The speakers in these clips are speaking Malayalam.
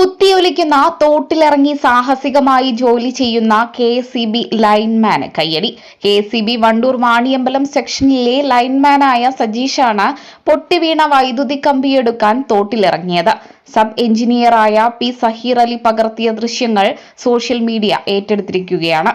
കുത്തിയൊലിക്കുന്ന തോട്ടിലിറങ്ങി സാഹസികമായി ജോലി ചെയ്യുന്ന കെ സി ബി ലൈൻമാന് കയ്യടി. K C B Wandoor Vaniyambalam സെക്ഷനിലെ ലൈൻമാനായ സജീഷാണ് പൊട്ടിവീണ വൈദ്യുതി കമ്പിയെടുക്കാൻ തോട്ടിലിറങ്ങിയത്. സബ് എഞ്ചിനീയറായ പി സഹീർ അലി പകർത്തിയ ദൃശ്യങ്ങൾ സോഷ്യൽ മീഡിയ ഏറ്റെടുത്തിരിക്കുകയാണ്.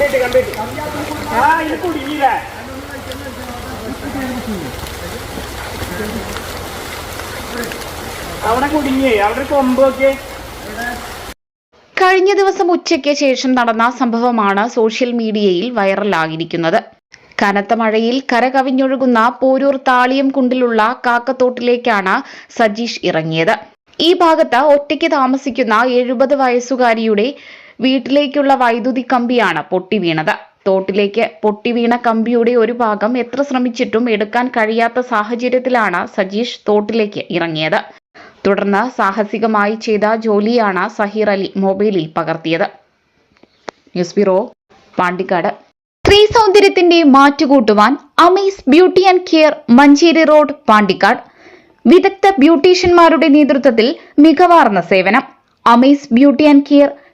പുടി ആ പുടി അവിടെ കുടുങ്ങിയേ അവിടെ കൊമ്പ് ഒക്കെ. കഴിഞ്ഞ ദിവസം ഉച്ചയ്ക്ക് ശേഷം നടന്ന സംഭവമാണ് സോഷ്യൽ മീഡിയയിൽ വൈറലായിരിക്കുന്നത്. കനത്ത മഴയിൽ കരകവിഞ്ഞൊഴുകുന്ന പോരൂർ താളിയം കുണ്ടിലുള്ള കാക്കത്തോട്ടിലേക്കാണ് സജീഷ് ഇറങ്ങിയത്. ഈ ഭാഗത്ത് ഒറ്റയ്ക്ക് താമസിക്കുന്ന എഴുപത് വയസ്സുകാരിയുടെ വീട്ടിലേക്കുള്ള വൈദ്യുതി കമ്പിയാണ് പൊട്ടിവീണത് തോട്ടിലേക്ക് പൊട്ടിവീണ കമ്പിയുടെ ഒരു ഭാഗം എത്ര ശ്രമിച്ചിട്ടും എടുക്കാൻ കഴിയാത്ത സാഹചര്യത്തിലാണ് സജീഷ് തോട്ടിലേക്ക് ഇറങ്ങിയത്. തുടർന്ന് സാഹസികമായി ചെയ്ത ജോലിയാണ് സഹീർ അലി മൊബൈലിൽ പകർത്തിയത്. News bureau Pandikkad. സ്ത്രീ സൗന്ദര്യത്തിന്റെ മാറ്റുകൂട്ടുവാൻ Amees beauty and care Manjeri road Pandikkad. വിദഗ്ധ ബ്യൂട്ടീഷ്യന്മാരുടെ നേതൃത്വത്തിൽ മികവാർന്ന സേവനം. Amees beauty and care